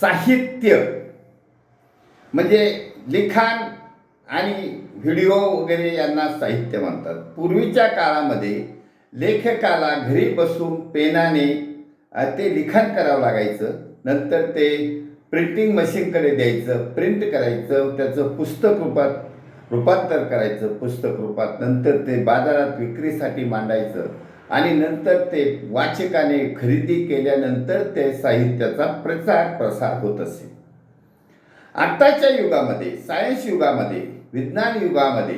साहित्य. म्हणजे लिखाण आणि व्हिडिओ वगैरे यांना साहित्य म्हणतात. पूर्वीच्या काळामध्ये लेखकाला घरी बसून पेनाने ते लिखाण करावं लागायचं. नंतर ते प्रिंटिंग मशीनकडे द्यायचं प्रिंट करायचं त्याचं पुस्तक रूपात रूपांतर करायचं पुस्तक रूपात. नंतर ते बाजारात विक्रीसाठी मांडायचं. आणि नंतर ते वाचकाने खरेदी केल्यानंतर ते साहित्याचा प्रचार प्रसार होत असे. आत्ताच्या युगामध्ये सायन्स युगामध्ये विज्ञान युगामध्ये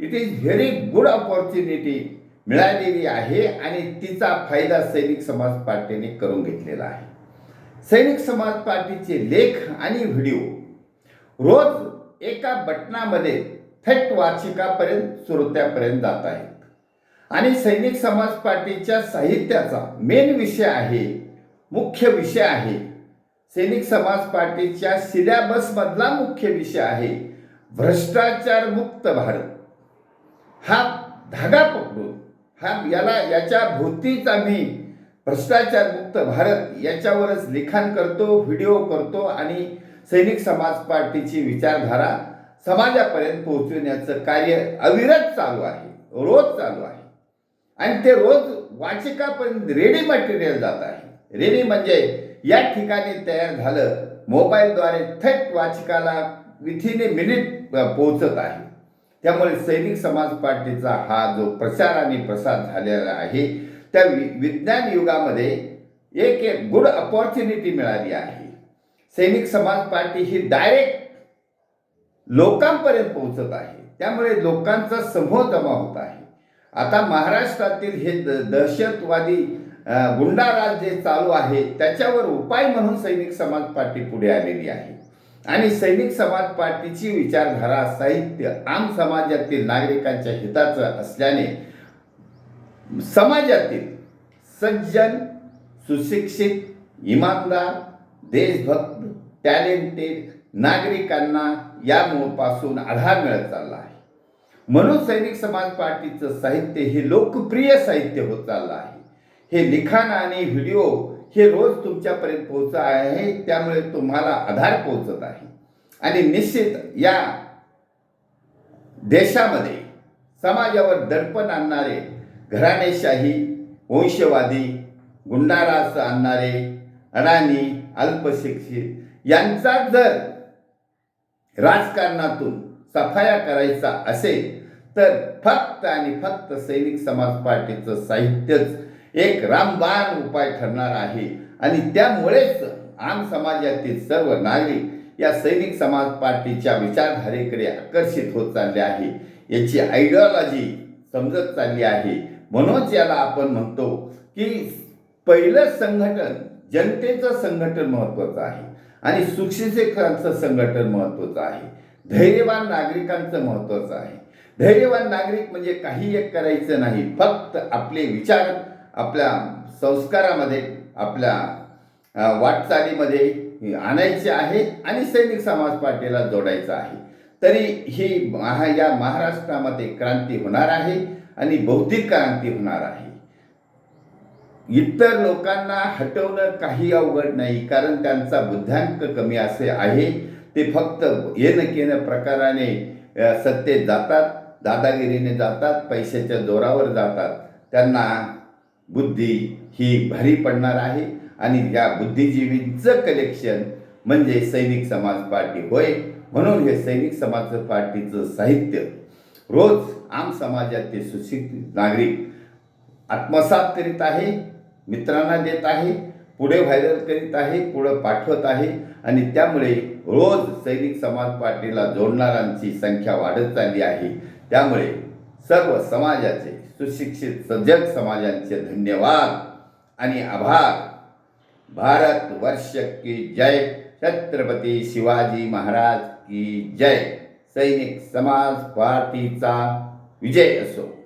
it is very good opportunity मिळालेली आहे आणि तिचा फायदा सैनिक समाज पार्टीने करून घेतलेला आहे. सैनिक समाज पार्टीचे लेख आणि व्हिडिओ रोज एका बटनामध्ये थेट वाचिकापर्यंत श्रोत्यापर्यंत जात आहेत. आणि सैनिक समाज पार्टीच्या साहित्याचा मेन विषय आहे मुख्य विषय आहे. सैनिक समाज पार्टीच्या सिलॅबसमधला मुख्य विषय आहे भ्रष्टाचार मुक्त भारत. हा धागा पकडून हा याला याच्या भोवतीच आम्ही भ्रष्टाचार मुक्त भारत याच्यावरच लिखाण करतो व्हिडिओ करतो आणि सैनिक समाज पार्टीची विचारधारा समाजापर्यंत पोहोचविण्याचं कार्य अविरत चालू आहे रोज चालू आहे. आणि ते रोज वाचकापर्यंत रेडी मटेरियल जात आहे. रेडी म्हणजे या ठिकाणी तयार झालं मोबाईलद्वारे थेट वाचकाला विथिन ए मिनिट पोहोचत आहे. त्यामुळे सैनिक समाज पार्टीचा हा जो प्रचार आणि प्रसार झालेला आहे त्या वि विज्ञान युगामध्ये एक एक गुड अपॉर्च्युनिटी मिळाली आहे. सैनिक समाज पार्टी ही डायरेक्ट लोकांपर्यंत पोहोचत आहे. त्यामुळे लोकांचा समूह जमा होत आहे. आता महाराष्ट्रातील हे द दहशतवादी गुंडाराज जे चालू आहे त्याच्यावर उपाय म्हणून सैनिक समाज पार्टी पुढे आलेली आहे. आणि सैनिक समाज पार्टीची विचारधारा साहित्य आम समाजातील नागरिकांच्या हिताचं असल्याने समाजातील सज्जन सुशिक्षित इमानदार देशभक्त टॅलेंटेड नागरिकांना यापासून आधार मिळत चालला आहे. म्हणून सैनिक समाज पार्टीचं साहित्य हे लोकप्रिय साहित्य होत चाललं आहे. हे लिखाण आणि व्हिडिओ हे रोज तुमच्यापर्यंत पोहोचत आहे त्यामुळे तुम्हाला आधार पोहोचत आहे. आणि निश्चित या देशामध्ये समाजावर दडपण आणणारे घराणेशाही वंशवादी गुंडारास आणणारे अडाणी अल्पशिक्षित यांचा जर राजकारणातून सफाया करायचा असेल तर फक्त आणि फक्त सैनिक समाज पार्टीचं साहित्यच एक रामबाण उपाय ठरणार आहे. आणि त्यामुळेच आम समाजातील सर्व नागरिक या सैनिक समाज पार्टीच्या विचारधारेकडे आकर्षित होत चालले आहे. याची आयडिओलॉजी समजत चालली आहे. म्हणूनच याला आपण म्हणतो की पहिलं संघटन जनतेचं संघटन महत्त्वाचं आहे. आणि सुशिक्षितांचं संघटन महत्त्वाचं आहे. धैर्यवान नागरिकांचं महत्त्वाचं आहे. धैर्यवान नागरिक म्हणजे काही एक करायचं नाही. फक्त आपले विचार आपल्या संस्कारामध्ये आपल्या वाटचालीमध्ये आणायचे आहे आणि सैनिक समाज पार्टीला जोडायचं आहे. तरी ही महा या महाराष्ट्रामध्ये क्रांती होणार आहे आणि बौद्धिक क्रांती होणार आहे. इतर लोकांना हटवणं काही अवघड नाही कारण त्यांचा बुद्ध्यांक कमी असे आहे. ते फक्त येणं केनं प्रकाराने सत्तेत जातात दादागिरीने जातात पैशाच्या जोरावर जातात. त्यांना बुद्धी ही भारी पडणार आहे आणि या बुद्धिजीवींचं कलेक्शन म्हणजे सैनिक समाज पार्टी होय. म्हणून हे सैनिक समाज पार्टीचं साहित्य रोज आम समाजातील सुशिक्षित नागरिक आत्मसात करीत आहे. मित्रांना देत आहे पुढे व्हायरल करीत आहे पुढं पाठवत आहे आणि त्यामुळे रोज सैनिक समाज पार्टीला जोडणाऱ्यांची संख्या वाढत चालली आहे. त्यामुळे सर्व समाजाचे सुशिक्षित सजग समाजांचे धन्यवाद आणि आभार. भारत वर्ष की जय. छत्रपती शिवाजी महाराज की जय. सैनिक समाज पार्टीचा विजय असो.